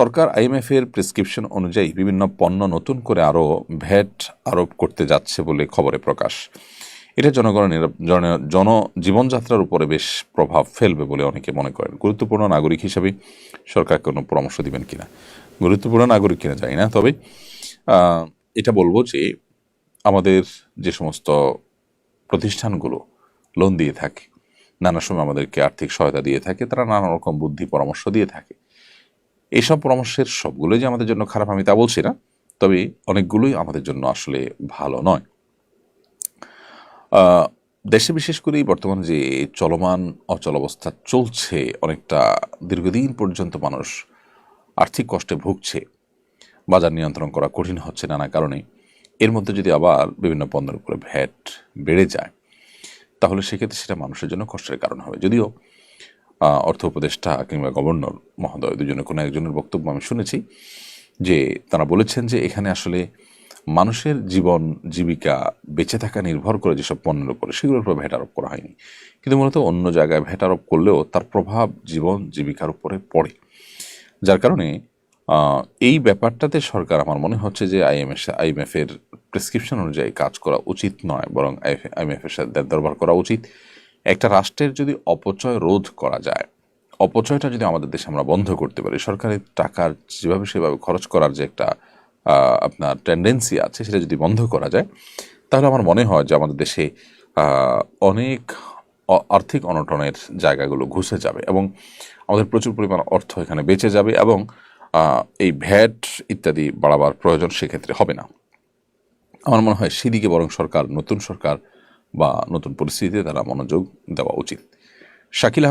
সরকার IMF এর prescription অনুযায়ী বিভিন্ন পণ্য নতুন করে আরও ভ্যাট আরোপ করতে যাচ্ছে বলে খবরে প্রকাশ। এটা জনগণের জন জীবনযাত্রার উপরে বেশ প্রভাব ফেলবে বলে অনেকে মনে করেন। গুরুত্বপূর্ণ নাগরিক হিসেবে সরকার কোনো পরামর্শ দিবেন কিনা? গুরুত্বপূর্ণ নাগরিক কিনা জানি না, তবে এটা বলব যে আমাদের যে সমস্ত প্রতিষ্ঠানগুলো লোন দিয়ে থাকে, নানা সময় আমাদেরকে আর্থিক সহায়তা দিয়ে থাকে, তারা নানা রকম বুদ্ধি পরামর্শ দিয়ে থাকে। এইসব পরামর্শের সবগুলোই যে আমাদের জন্য খারাপ আমি তা বলছি না, তবে অনেকগুলোই আমাদের জন্য আসলে ভালো নয়। দেশে বিশেষ করে বর্তমান যে চলমান অচল অবস্থা চলছে, অনেকটা দীর্ঘদিন পর্যন্ত মানুষ আর্থিক কষ্টে ভুগছে, বাজার নিয়ন্ত্রণ করা কঠিন হচ্ছে নানা কারণে। এর মধ্যে যদি আবার বিভিন্ন পণ্যের উপরে ভ্যাট বেড়ে যায়, তাহলে সেক্ষেত্রে সেটা মানুষের জন্য কষ্টের কারণ হবে। যদিও অর্থ উপদেষ্টা কিংবা গভর্নর মহোদয় দুজনের, কোনো একজনের বক্তব্য আমি শুনেছি যে তারা বলেছেন যে এখানে আসলে মানুষের জীবন, জীবিকা বেঁচে থাকা নির্ভর করে যেসব পণ্যের উপরে, সেগুলোর উপর ভ্যাট আরোপ করা হয়নি। কিন্তু মূলত অন্য জায়গায় ভ্যাট আরোপ করলেও তার প্রভাব জীবন, জীবিকার উপরে পড়ে। যার কারণে এই ব্যাপারটাতে সরকার আমার মনে হচ্ছে যে আইএমএস আইএমএফ এর প্রেসক্রিপশন অনুযায়ী কাজ করা উচিত নয়, বরং আইএমএফ এর সাথে দরবার করা উচিত। একটা রাষ্ট্রের যদি অপচয় রোধ করা যায়, অপচয়টা যদি আমাদের দেশে আমরা বন্ধ করতে পারি, সরকারের টাকার যেভাবে সেভাবে খরচ করার যে একটা আপনার টেন্ডেন্সি আছে, সেটা যদি বন্ধ করা যায়, তাহলে আমার মনে হয় যে আমাদের দেশে অনেক আর্থিক অনটনের জায়গাগুলো ঘুষে যাবে এবং আমাদের প্রচুর পরিমাণ অর্থ এখানে বেঁচে যাবে এবং এই ভ্যাট ইত্যাদি বাড়াবার প্রয়োজন সেক্ষেত্রে হবে না। আমার মনে হয় সেদিকে বরং সরকার, নতুন সরকার বা নতুন পরিস্থিতিতে তারা মনোযোগ দেওয়া উচিত। শাকিল